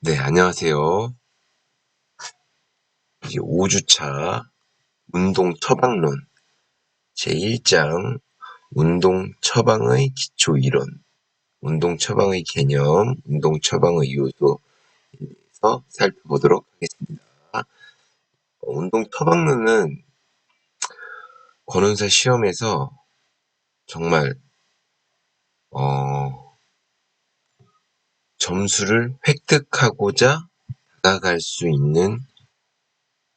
네, 안녕하세요. 이제 5주차 운동 처방론 제1장 운동 처방의 기초 이론, 운동 처방의 개념, 운동 처방의 요소에 대해서 살펴보도록 하겠습니다. 어, 운동 처방론은 권은사 시험에서 정말 어, 점수를 획득하고자 다가갈 수 있는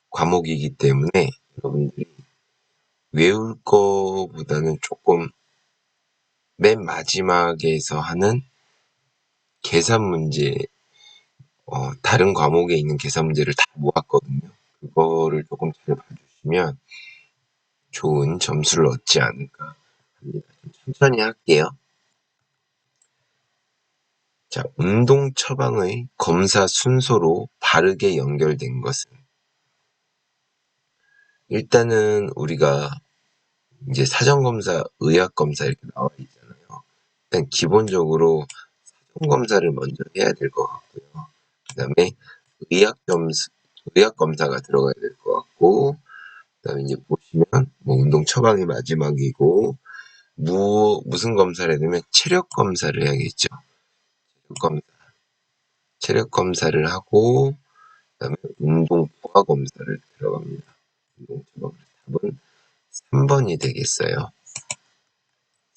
과목이기 때문에 여러분들이 외울 거보다는 조금 맨 마지막에서 하는 계산 문제, 어, 다른 과목에 있는 계산 문제를 다 모았거든요. 그거를 조금 잘 봐주시면 좋은 점수를 얻지 않을까 합니다. 좀 천천히 할게요. 자, 운동 처방의 검사 순서로 바르게 연결된 것은 일단은 우리가 이제 사전검사, 의학검사 이렇게 나와 있잖아요. 일단 기본적으로 사전검사를 먼저 해야 될 것 같고요. 그 다음에 의학점수, 의학검사가 들어가야 될 것 같고, 그 다음에 이제 보시면 뭐 운동 처방이 마지막이고, 무, 무슨 검사를 해야 되면 체력 검사를 해야겠죠. 체력 검사. 체력 검사를 하고, 그 다음에 운동 부하 검사를 들어갑니다. 운동 처방. 답은 3번이 되겠어요.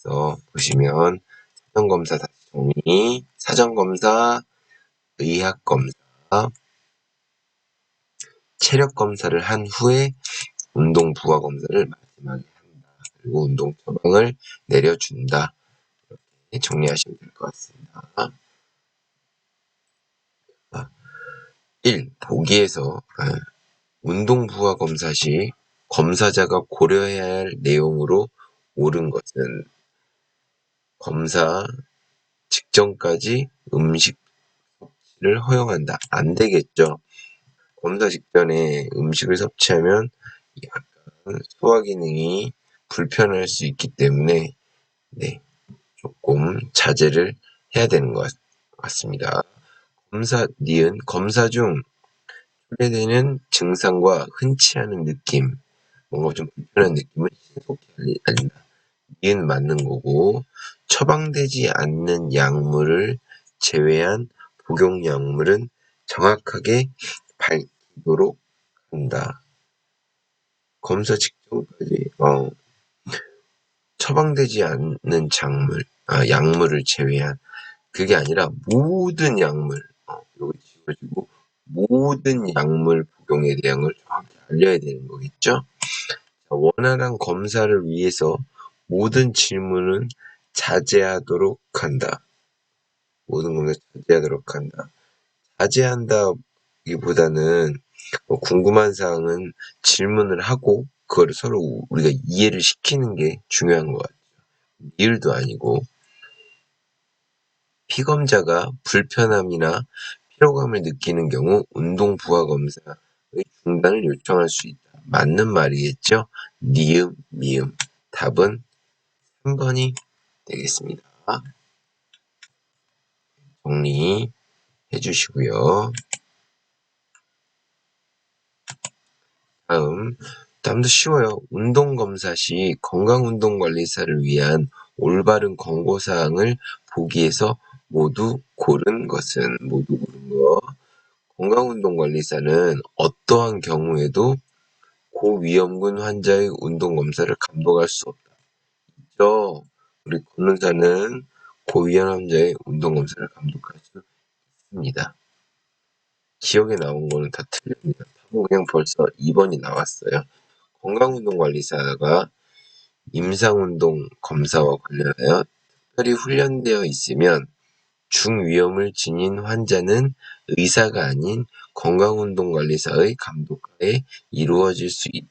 그래서 보시면 사전 검사 다시 정리, 사전 검사, 의학 검사, 체력 검사를 한 후에 운동 부하 검사를 마지막에 한다. 그리고 운동 처방을 내려준다. 이렇게 정리하시면 될 것 같습니다. 1. 보기에서 아, 운동 부하 검사 시 검사자가 고려해야 할 내용으로 옳은 것은 검사 직전까지 음식 섭취를 허용한다. 안 되겠죠. 검사 직전에 음식을 섭취하면 약간 소화 기능이 불편할 수 있기 때문에 네, 조금 자제를 해야 되는 것 같습니다. 검사 니은 검사 중 초래되는 증상과 흔치 않은 느낌, 뭔가 좀 불편한 느낌을 신속히 알린다. 니은 맞는 거고 처방되지 않는 약물을 제외한 복용 약물은 정확하게 밝히도록 한다. 검사 직전까지 어, 처방되지 않는 작물, 아, 약물을 제외한 그게 아니라 모든 약물, 어, 여기 지워지고 모든 약물 복용에 대한 걸 정확히 알려야 되는 거겠죠. 자, 원활한 검사를 위해서 모든 질문은 자제하도록 한다. 모든 검사 자제하도록 한다. 자제한다기보다는 뭐 궁금한 사항은 질문을 하고 그걸 서로 우리가 이해를 시키는 게 중요한 것 같아요. 일도 아니고 피검자가 불편함이나 피로감을 느끼는 경우 운동 부하 검사의 중단을 요청할 수 있다. 맞는 말이겠죠? 니음, 미음. 답은 3번이 되겠습니다. 정리해 주시고요. 다음, 다음도 쉬워요. 운동검사 시 건강운동관리사를 위한 올바른 권고사항을 보기에서 모두 고른 것은, 모두 고른 거. 건강운동관리사는 어떠한 경우에도 고위험군 환자의 운동검사를 감독할 수 없다. 있죠? 우리 권은사는 고위험 환자의 운동검사를 감독할 수 있습니다. 기억에 나온 거는 다 틀립니다. 답은 그냥 벌써 2번이 나왔어요. 건강운동관리사가 임상운동 검사와 관련하여 특별히 훈련되어 있으면 중위험을 지닌 환자는 의사가 아닌 건강운동관리사의 감독하에 이루어질 수 있다.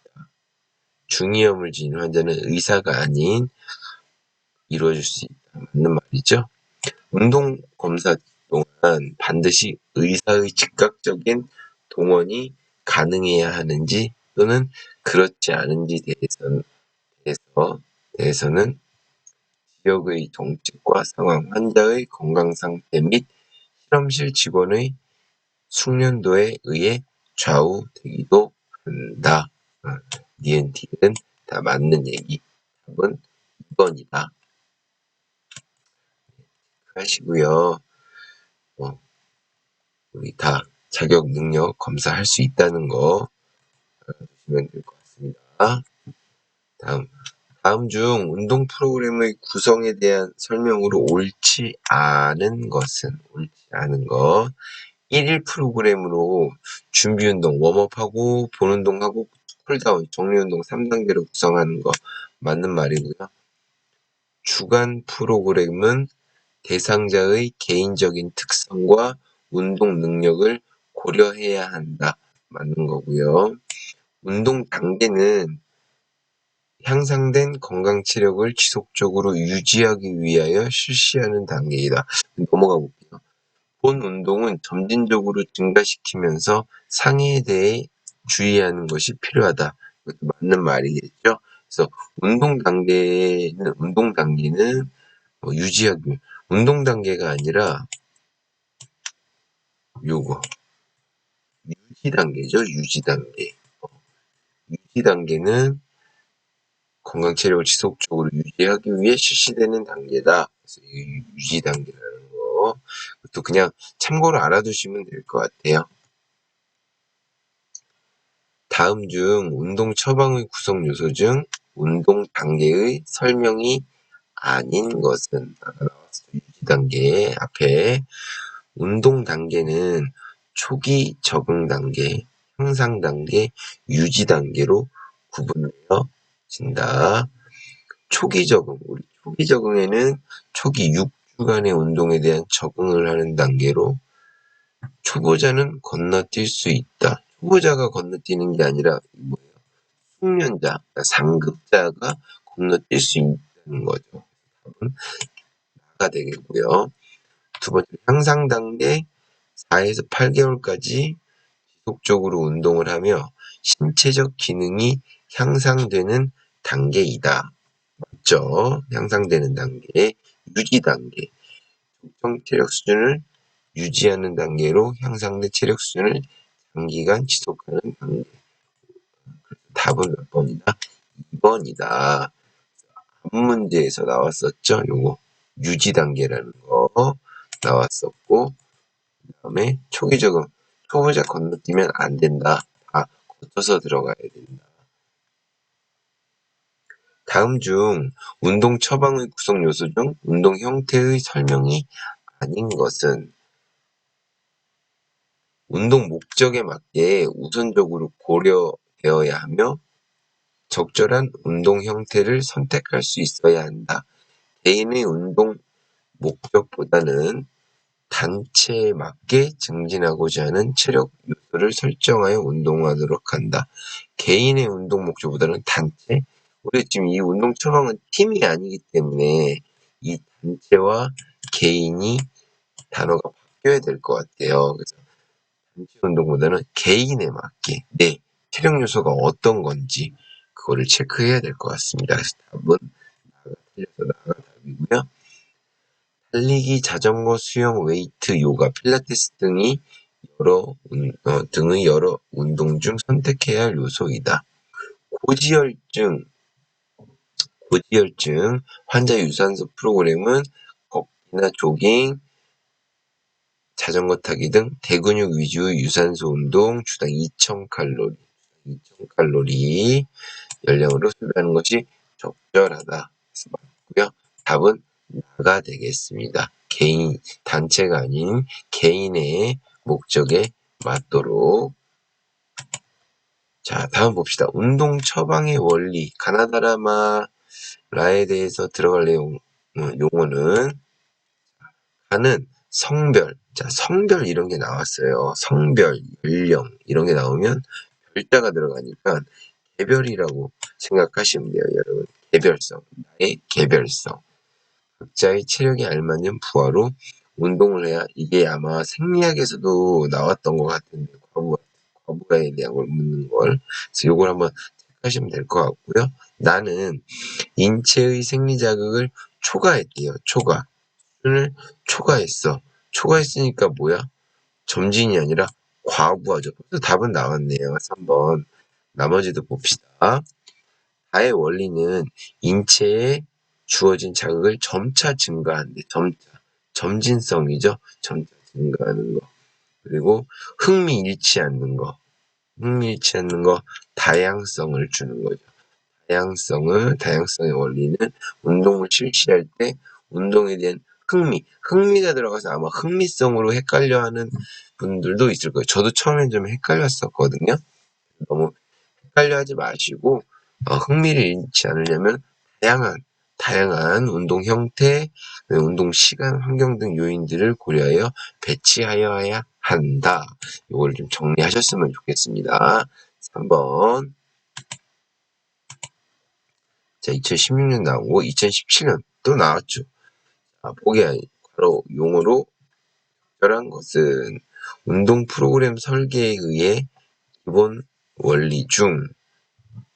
중위험을 지닌 환자는 의사가 아닌 이루어질 수 있다. 맞는 말이죠. 운동 검사 동안 반드시 의사의 즉각적인 동원이 가능해야 하는지 또는 그렇지 않은지 대해서는, 대해서, 대해서는 지역의 정책과 상황, 환자의 건강 상태 및 실험실 직원의 숙련도에 의해 좌우되기도 한다. 어, 니은 디은 다 맞는 얘기. 답은 2번이다. 하시고요. 어, 우리 다 자격 능력 검사할 수 있다는 거 알아두시면 될 것 같습니다. 다음 다음 중 운동 프로그램의 구성에 대한 설명으로 옳지 않은 것은 옳지 않은 것 1일 프로그램으로 준비 운동 웜업하고 본 운동하고 쿨다운 정리 운동 3단계로 구성하는 거 맞는 말이고요. 주간 프로그램은 대상자의 개인적인 특성과 운동 능력을 고려해야 한다. 맞는 거고요. 운동 단계는 향상된 건강 체력을 지속적으로 유지하기 위하여 실시하는 단계이다. 넘어가 볼게요. 본 운동은 점진적으로 증가시키면서 상해에 대해 주의하는 것이 필요하다. 이것도 맞는 말이겠죠. 그래서 운동 단계는 운동 단계는 뭐 유지하기 운동 단계가 아니라 요거 유지 단계죠. 유지 단계. 어, 유지 단계는 건강 체력을 지속적으로 유지하기 위해 실시되는 단계다. 그래서 이 유지 단계라는 거. 또 그냥 참고로 알아두시면 될 것 같아요. 다음 중 운동 처방의 구성 요소 중 운동 단계의 설명이 아닌 것은. 유지 단계 앞에 운동 단계는 초기 적응 단계, 향상 단계, 유지 단계로 구분되어 진다. 초기 적응, 우리 초기 적응에는 초기 6주간의 운동에 대한 적응을 하는 단계로 초보자는 건너뛸 수 있다. 초보자가 건너뛰는 게 아니라 뭐예요? 숙련자, 그러니까 상급자가 건너뛸 수 있다는 거죠. 나가 되겠고요. 두 번째 향상 단계 4에서 8개월까지 지속적으로 운동을 하며 신체적 기능이 향상되는 단계이다. 맞죠? 향상되는 단계, 유지 단계. 적정 체력 수준을 유지하는 단계로 향상된 체력 수준을 장기간 지속하는 단계. 답은 몇 번이다? 2번이다. 앞 문제에서 나왔었죠? 요거 유지 단계라는 거 나왔었고 그 다음에 초기 적응 초보자 건너뛰면 안 된다. 다 거쳐서 들어가야 된다. 다음 중 운동 처방의 구성 요소 중 운동 형태의 설명이 아닌 것은 운동 목적에 맞게 우선적으로 고려되어야 하며 적절한 운동 형태를 선택할 수 있어야 한다. 개인의 운동 목적보다는 단체에 맞게 증진하고자 하는 체력 요소를 설정하여 운동하도록 한다. 개인의 운동 목적보다는 단체. 우리 지금 이 운동 처방은 팀이 아니기 때문에 이 단체와 개인이 단어가 바뀌어야 될 것 같아요. 그래서 단체 운동보다는 개인에 맞게 내 체력 요소가 어떤 건지 그거를 체크해야 될 것 같습니다. 그래서 답은 나가 틀려서 나가 답이고요. 달리기, 자전거, 수영, 웨이트, 요가, 필라테스 등이 여러 어, 등의 여러 운동 중 선택해야 할 요소이다. 고지혈증, 고지혈증 환자 유산소 프로그램은 걷기나 조깅, 자전거 타기 등 대근육 위주의 유산소 운동 주당 2000칼로리, 2000칼로리 열량으로 소비하는 것이 적절하다. 맞고요. 답은 나가 되겠습니다. 개인, 단체가 아닌 개인의 목적에 맞도록. 자, 다음 봅시다. 운동 처방의 원리. 가나다라마 라에 대해서 들어갈 내용, 어, 용어는, 가는 성별. 자, 성별 이런 게 나왔어요. 성별, 연령, 이런 게 나오면 별자가 들어가니까 개별이라고 생각하시면 돼요, 여러분. 개별성. 나의 개별성. 각자의 체력에 알맞는 부하로 운동을 해야 이게 아마 생리학에서도 나왔던 것 같은데 과부, 과부하에 대한 걸 묻는 걸 그래서 이걸 한번 체크하시면 될 것 같고요. 나는 인체의 생리 자극을 초과했대요. 초과. 수준을 초과했어. 초과했으니까 뭐야? 점진이 아니라 과부하죠. 벌써 답은 나왔네요. 3번. 나머지도 봅시다. 다의 원리는 인체에 주어진 자극을 점차 증가한대. 점차. 점진성이죠. 점차 증가하는 거. 그리고 흥미 잃지 않는 거. 흥미 잃지 않는 거. 다양성을 주는 거죠. 다양성을, 다양성의 원리는 운동을 실시할 때 운동에 대한 흥미, 흥미가 들어가서 아마 흥미성으로 헷갈려 하는 분들도 있을 거예요. 저도 처음엔 좀 헷갈렸었거든요. 너무 헷갈려 하지 마시고, 어, 흥미를 잃지 않으려면 다양한, 다양한 운동 형태, 운동 시간, 환경 등 요인들을 고려하여 배치하여야 한다. 이걸 좀 정리하셨으면 좋겠습니다. 3번. 자, 2016년 나오고 2017년 또 나왔죠. 자, 보기 바로 용어로 적절한 것은 운동 프로그램 설계에 의해 기본 원리 중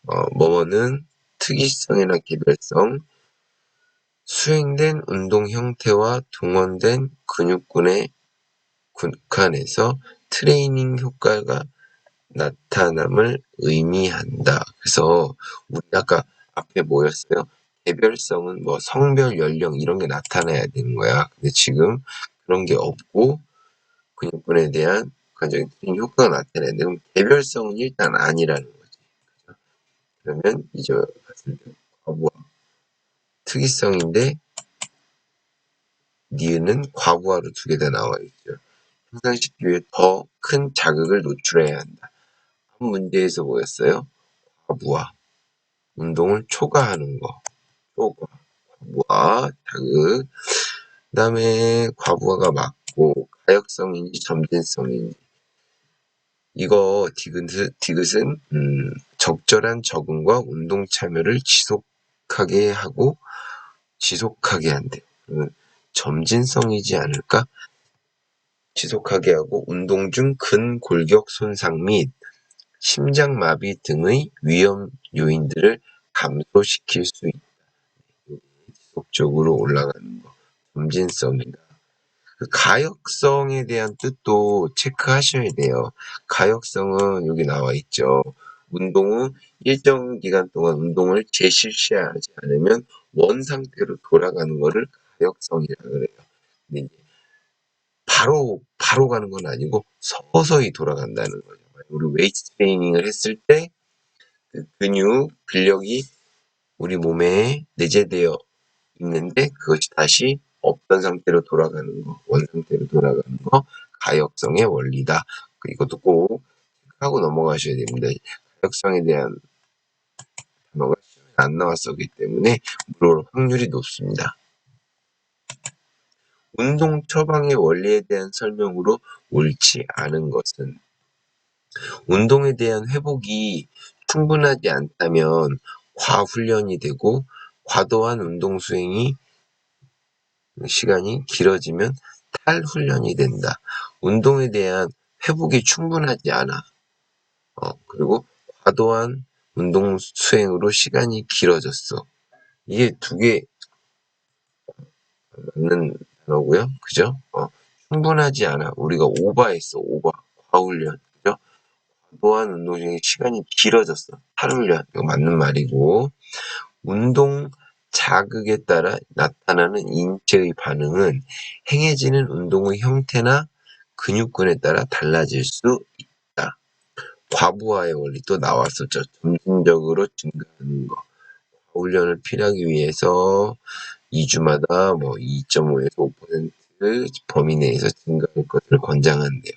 어, 뭐뭐는 특이성이나 개별성, 수행된 운동 형태와 동원된 근육군의 국한에서 트레이닝 효과가 나타남을 의미한다. 그래서 우리 아까 앞에 뭐였어요? 개별성은 뭐 성별, 연령 이런 게 나타나야 되는 거야. 근데 지금 그런 게 없고 근육군에 대한 관적인 효과가 나타나야 돼. 그럼 개별성은 일단 아니라는 거지. 그죠? 그러면 이제 과부하 특이성인데 니은은 과부하로 두 개 다 나와 있죠. 향상시키기 위해 더 큰 자극을 노출해야 한다. 한 문제에서 뭐였어요? 과부하. 운동을 초과하는 거. 초과. 과부하, 자극. 그 다음에 과부하가 맞고, 가역성인지 점진성인지. 이거 디귿은, 디귿은 음, 적절한 적응과 운동 참여를 지속하게 하고 지속하게 한대. 그러면 점진성이지 않을까? 지속하게 하고 운동 중 근골격 손상 및 심장마비 등의 위험 요인들을 감소시킬 수 있다. 지속적으로 올라가는 거. 점진성이다. 그 가역성에 대한 뜻도 체크하셔야 돼요. 가역성은 여기 나와 있죠. 운동은 일정 기간 동안 운동을 재실시하지 않으면 원 상태로 돌아가는 거를 가역성이라 그래요. 바로 바로 가는 건 아니고 서서히 돌아간다는 거죠. 우리 웨이트 트레이닝을 했을 때 그 근육 근력이 우리 몸에 내재되어 있는데 그것이 다시 없던 상태로 돌아가는 거, 원 상태로 돌아가는 거, 가역성의 원리다. 이것도 꼭 하고 넘어가셔야 됩니다. 가역성에 대한 단어가 안 나왔었기 때문에 물어볼 확률이 높습니다. 운동 처방의 원리에 대한 설명으로 옳지 않은 것은 운동에 대한 회복이 충분하지 않다면 과훈련이 되고 과도한 운동 수행이 시간이 길어지면 탈훈련이 된다. 운동에 대한 회복이 충분하지 않아. 어, 그리고 과도한 운동 수행으로 시간이 길어졌어. 이게 두 개 맞는 단어고요. 그죠? 어, 충분하지 않아. 우리가 오버했어. 오버. 과훈련. 그죠? 과도한 운동 중에 시간이 길어졌어. 탈훈련. 이거 맞는 말이고. 운동 자극에 따라 나타나는 인체의 반응은 행해지는 운동의 형태나 근육군에 따라 달라질 수 있다. 과부하의 원리 또 나왔었죠. 점진적으로 증가하는 거. 훈련을 필요하기 위해서 2주마다 뭐 2.5에서 5% 범위 내에서 증가할 것을 권장한대요.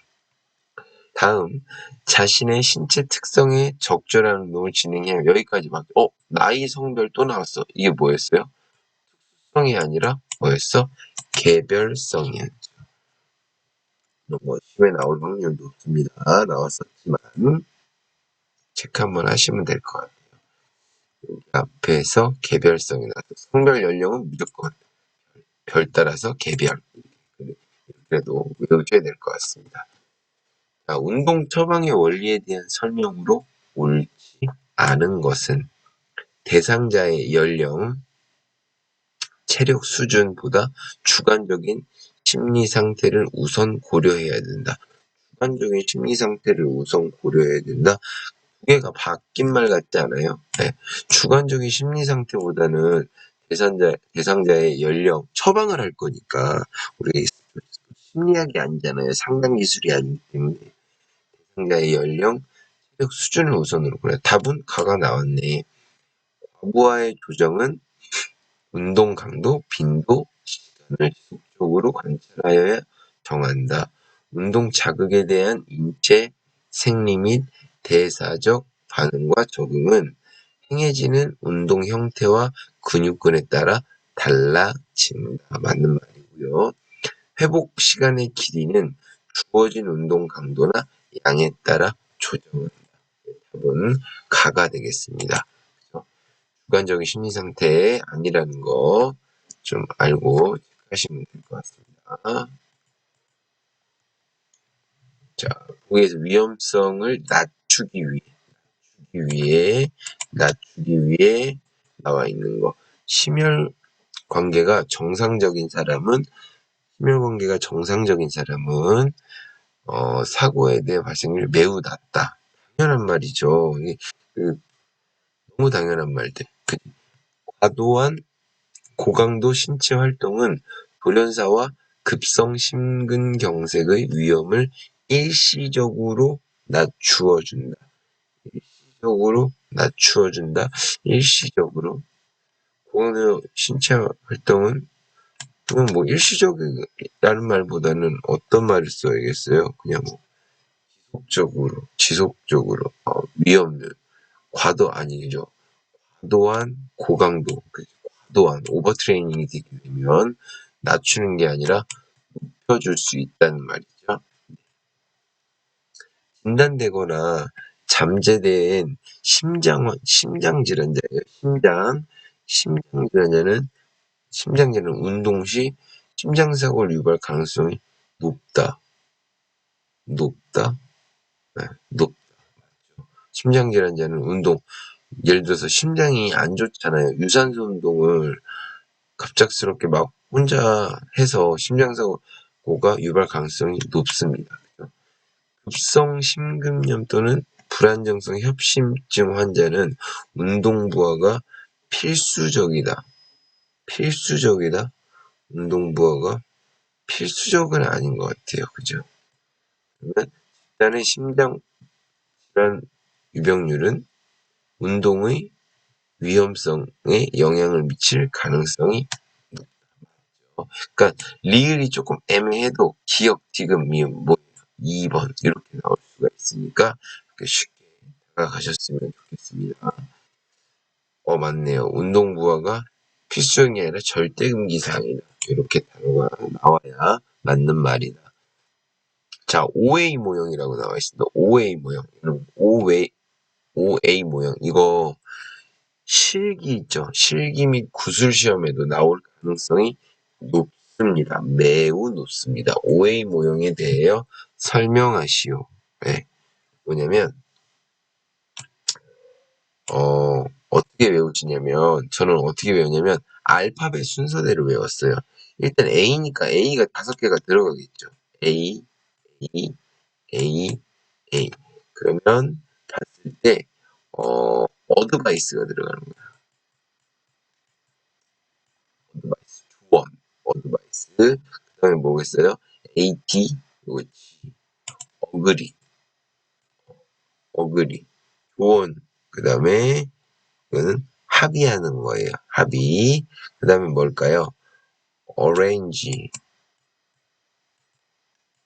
다음, 자신의 신체 특성에 적절한 운동을 진행해야 여기까지밖에. 어, 나이 성별 또 나왔어. 이게 뭐였어요? 특성이 아니라 뭐였어? 개별성이었죠. 뭐 시험에 나올 확률 높습니다. 나왔었지만 체크 한번 하시면 될 것 같아요. 여기 앞에서 개별성이 나왔어. 성별 연령은 무조건 별 따라서 개별. 그래도 외우셔야 될 것 같습니다. 자, 운동 처방의 원리에 대한 설명으로 옳지 않은 것은 대상자의 연령, 체력 수준보다 주관적인 심리 상태를 우선 고려해야 된다. 주관적인 심리 상태를 우선 고려해야 된다. 두 개가 바뀐 말 같지 않아요? 네. 주관적인 심리 상태보다는 대상자, 대상자의 연령, 처방을 할 거니까, 우리 심리학이 아니잖아요. 상담 기술이 아니기 때문에. 대상자의 연령, 체력 수준을 우선으로 그래. 답은 가가 나왔네. 과부하의 조정은 운동 강도, 빈도, 시간을 지속적으로 관찰하여야 정한다. 운동 자극에 대한 인체, 생리 및 대사적 반응과 적응은 행해지는 운동 형태와 근육근에 따라 달라진다. 맞는 말이고요. 회복 시간의 길이는 주어진 운동 강도나 양에 따라 조정한다. 답은 가가 되겠습니다. 주관적인 심리 상태 아니라는 거 좀 알고 하시면 될 것 같습니다. 자, 거기에서 위험성을 낮추기 위해, 낮추기 위해, 낮추기 위해 나와 있는 거. 심혈 관계가 정상적인 사람은, 심혈 관계가 정상적인 사람은, 어, 사고에 대한 발생률이 매우 낮다. 당연한 말이죠. 그, 너무 당연한 말들. 그, 과도한 고강도 신체 활동은 돌연사와 급성 심근경색의 위험을 일시적으로 낮추어준다. 일시적으로 낮추어준다. 일시적으로. 고강도 신체 활동은 그건 뭐 일시적이라는 말보다는 어떤 말을 써야겠어요? 그냥 뭐 지속적으로, 지속적으로 어, 위험을 과도 아니죠. 과도한 고강도, 과도한 오버트레이닝이 되면 낮추는 게 아니라 높여줄 수 있다는 말이죠. 진단되거나 잠재된 심장 심장 질환자예요. 심장 심장 질환자는 심장 질환 운동 시 심장 사고를 유발 가능성이 높다. 높다. 네, 높다. 맞죠. 심장 질환자는 운동 예를 들어서 심장이 안 좋잖아요. 유산소 운동을 갑작스럽게 막 혼자 해서 심장사고가 유발 가능성이 높습니다. 급성 심근염 또는 불안정성 협심증 환자는 운동 부하가 필수적이다. 필수적이다. 운동부하가 필수적은 아닌 것 같아요. 그죠? 그러면 집단의 심장 질환 유병률은 운동의 위험성에 영향을 미칠 가능성이 높다. 그러니까 리을이 조금 애매해도 기억, 지금, 미음, 뭐 2번 이렇게 나올 수가 있으니까 쉽게 다가가셨으면 좋겠습니다. 어 맞네요. 운동부하가 필수적이 아니라 절대금기사항이다. 이렇게 단어가 나와야 맞는 말이다. 자, OA 모형이라고 나와 있습니다. OA 모형. OA, OA 모형. 이거 실기 있죠. 실기 및 구술 시험에도 나올 가능성이 높습니다. 매우 높습니다. OA 모형에 대하여 설명하시오. 네. 뭐냐면 어, 어떻게 외우시냐면 저는 어떻게 외우냐면 알파벳 순서대로 외웠어요. 일단 A니까 A가 다섯 개가 들어가겠죠. A, A, A, A. 그러면 봤을 때 어, 어드바이스가 들어가는 거야. 어드바이스, 조언, 어드바이스. 그 다음에 뭐겠어요? AT, 이거 G, 어그리, 어그리, 조언. 그 다음에 이거는 합의하는 거예요. 합의. 그 다음에 뭘까요? orange,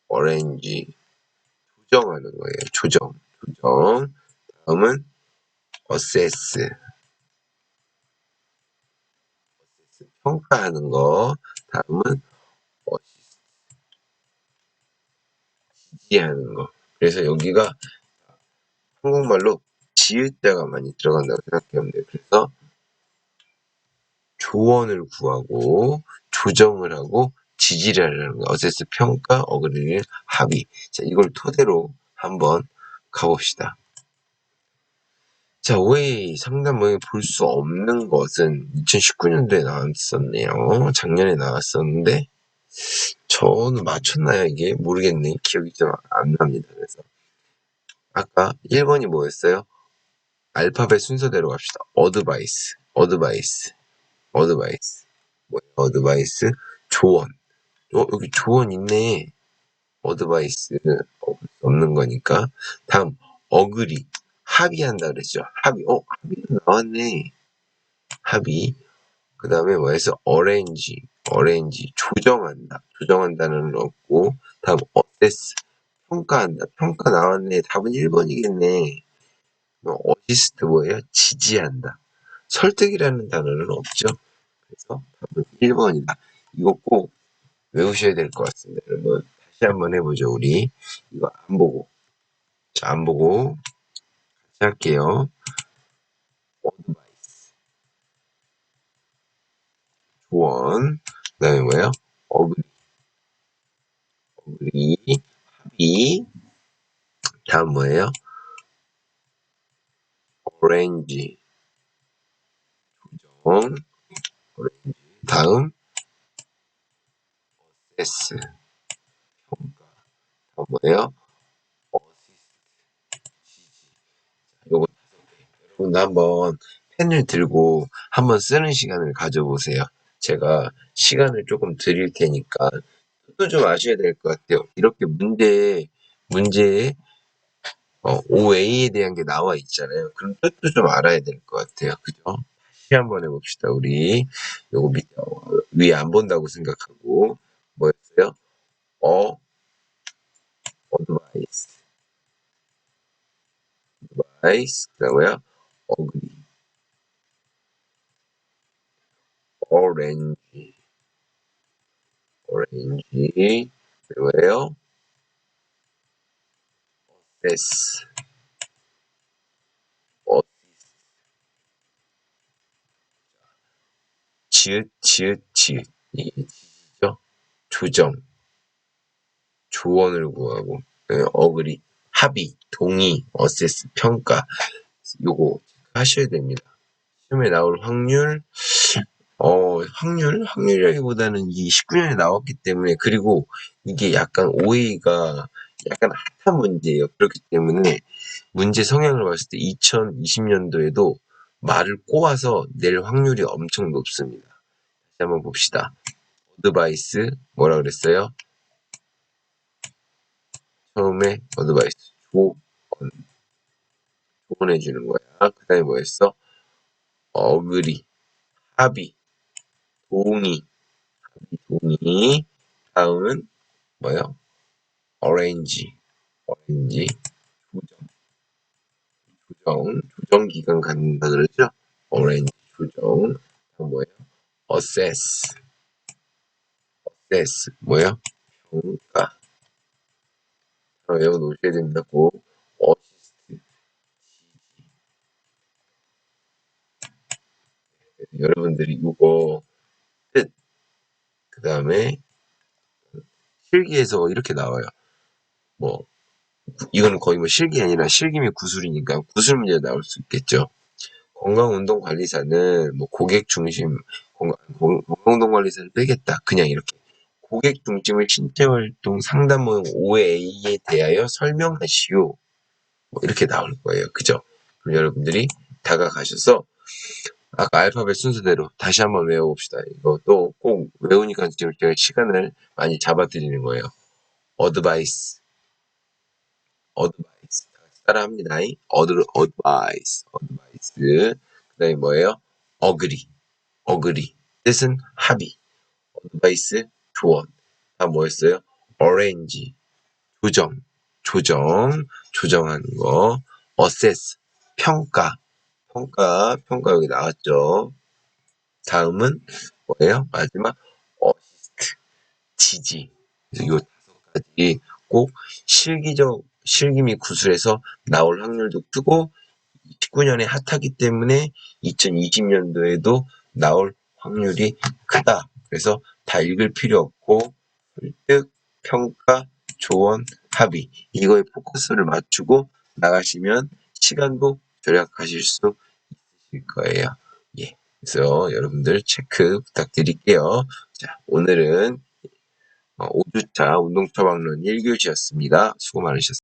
orange. 조정하는 거예요. 조정, 조정. 다음은 assess. 평가하는 거. 다음은 assist, 지지하는 거. 그래서 여기가 한국말로 지읒자가 많이 들어간다고 생각하면 돼요. 그래서 조언을 구하고 조정을 하고 지지를 하는 거. 어세스 평가, 어그리는 합의. 자, 이걸 토대로 한번 가봅시다. 자, OA 상담 모형에 볼수 없는 것은 2019년도에 나왔었네요. 작년에 나왔었는데 저는 맞췄나요, 이게? 모르겠네. 기억이 좀 안 납니다. 그래서. 아까 1번이 뭐였어요? 알파벳 순서대로 갑시다. 어드바이스, 어드바이스, 어드바이스. 뭐예요? 어드바이스? 조언. 어, 여기 조언 있네. 어드바이스 없는 거니까. 다음, 어그리. 합의한다 그랬죠. 합의. 어, 합의 나왔네. 합의. 그 다음에 뭐해서 어레인지, 어레인지, 조정한다. 조정한다는 없고, 다음 어세스, 평가한다. 평가 나왔네. 답은 1번이겠네. 어시스트 뭐예요? 지지한다. 설득이라는 단어는 없죠. 그래서 답은 1번이다. 이거 꼭 외우셔야 될 것 같습니다. 여러분, 다시 한번 해보죠, 우리. 이거 안 보고. 자, 안 보고. 같이 할게요. 어드바이스. 조언. 그 다음에 뭐예요? 어그리. 어그리. 합의. 다음 뭐예요? 오렌지. 조정. 오렌지. 다음. 어세스. 평가. 다음 뭐예요? 어시스트. 지지. 개. 여러분도 한번 펜을 들고 한번 쓰는 시간을 가져보세요. 제가 시간을 조금 드릴 테니까 뜻도 좀 아셔야 될 것 같아요. 이렇게 문제, 문제에 어, OA에 대한 게 나와 있잖아요. 그럼 뜻도 좀 알아야 될 것 같아요. 그죠? 다시 한번 해봅시다. 우리 요거 밑, 어, 위에 안 본다고 생각하고 뭐였어요? 어, 어드바이스, 어드바이스, 그다음에요, 어그리, 오렌지, 오렌지, 그리고요, 어시스, 지읒, 지읒, 지읒, 이게 지죠? 조정, 조언을 구하고, 그다음에 어그리, 합의, 동의, 어세스, 평가, 요거 하셔야 됩니다. 시험에 나올 확률, 어, 확률? 확률이라기보다는 이 19년에 나왔기 때문에, 그리고 이게 약간 OA가 약간 핫한 문제예요. 그렇기 때문에 문제 성향을 봤을 때 2020년도에도 말을 꼬아서 낼 확률이 엄청 높습니다. 다시 한번 봅시다. 어드바이스, 뭐라 그랬어요? 처음에 어드바이스, 조언. 조언해 주는 거야. 그 다음에 뭐였어? 어그리, 합의, 동의, 합의, 동의. 다음은 뭐요? 어레인지, 어레인지, 조정, 조정, 조정 기간 갖는다 그러죠? 어레인지, 조정. 뭐예요? 어세스, 어세스, 뭐예요? 평가. 어, 외워 놓으셔야 됩니다. 꼭 어시스트, 지지. 여러분들이 이거 끝. 그 다음에 실기에서 이렇게 나와요. 뭐 이거는 거의 뭐 실기 아니라 실기면 구술이니까 구술 문제 나올 수 있겠죠. 건강운동관리사는 뭐 고객 중심 건강운동관리사를 빼겠다. 그냥 이렇게 고객 중심의 신체활동 상담 모형 5A에 대하여 설명하시오. 뭐 이렇게 나올 거예요. 그죠? 그럼 여러분들이 다가가셔서 아까 알파벳 순서대로 다시 한번 외워봅시다. 또꼭 외우니까 지금 제가 시간을 많이 잡아드리는 거예요. 어드바이스, 어드바이스. 따라합니다. 어드, 어드바이스, 어드바이스. 그 다음에 뭐예요? 어그리, 어그리. 뜻은 합의. 어드바이스, 조언. 다 뭐였어요? 어레인지, 조정, 조정, 조정하는 거. 어세스, 평가. 평가, 평가 여기 나왔죠. 다음은 뭐예요? 마지막 어시스트, 지지. 그래서 요 다섯 가지 꼭 실기적 실기 및 구술에서 나올 확률도 크고 19년에 핫하기 때문에 2020년도에도 나올 확률이 크다. 그래서 다 읽을 필요 없고 설득, 평가, 조언, 합의 이거에 포커스를 맞추고 나가시면 시간도 절약하실 수 있으실 거예요. 예. 그래서 여러분들 체크 부탁드릴게요. 자, 오늘은 어, 5주차 운동 처방론 1교시였습니다. 수고 많으셨습니다.